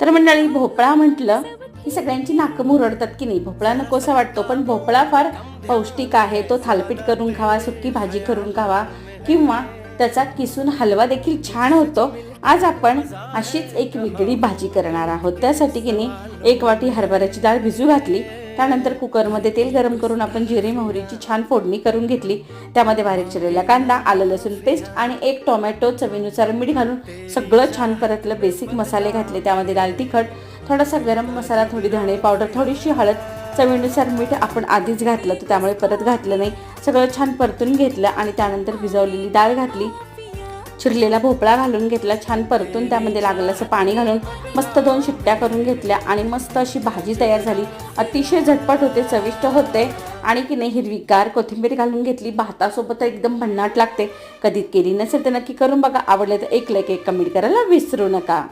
तर मंडळी भोपळा म्हटलं की सगळ्यांची नाकं मुरडतात की नाही? भोपळा नकोसा वाटतो पण भोपळा फार पौष्टिक आहे. तो थालपीठ करून खावा सुकी भाजी करून खावा किंवा त्याचा किसून हलवा देखील छान होतो. आज आपण अशीच एक वेगळी भाजी करणार आहोत. त्यासाठी की नाही एक वाटी हरभऱ्याची डाळ भिजू घातली. त्यानंतर कुकरमध्ये तेल गरम करून आपण जिरे मोहरीची छान फोडणी करून घेतली. त्यामध्ये बारीक चिरलेला कांदा आलं लसूण पेस्ट आणि एक टोमॅटो चवीनुसार मीठ घालून सगळं छान परतलं बेसिक मसाले घातले. त्यामध्ये लाल तिखट थोडासा गरम मसाला थोडी धणे पावडर थोडीशी हळद चवीनुसार मीठ आपण आधीच घातलं तर त्यामुळे परत घातलं नाही. सगळं छान परतून घेतलं आणि त्यानंतर भिजवलेली डाळ घातली. चिरलेला भोपळा घालून घेतला छान परतून त्यामध्ये लागलं असं पाणी घालून मस्त दोन शिट्ट्या करून घेतल्या आणि मस्त अशी भाजी तयार झाली. अतिशय झटपट होते चविष्ट होते आणि की नाही हिरवीगार कोथिंबीर घालून घेतली. भातासोबत एकदम भन्नाट लागते. कधी केली नसेल तर नक्की करून बघा. आवडलं तर एक लाईक एक कमेंट करायला विसरू नका.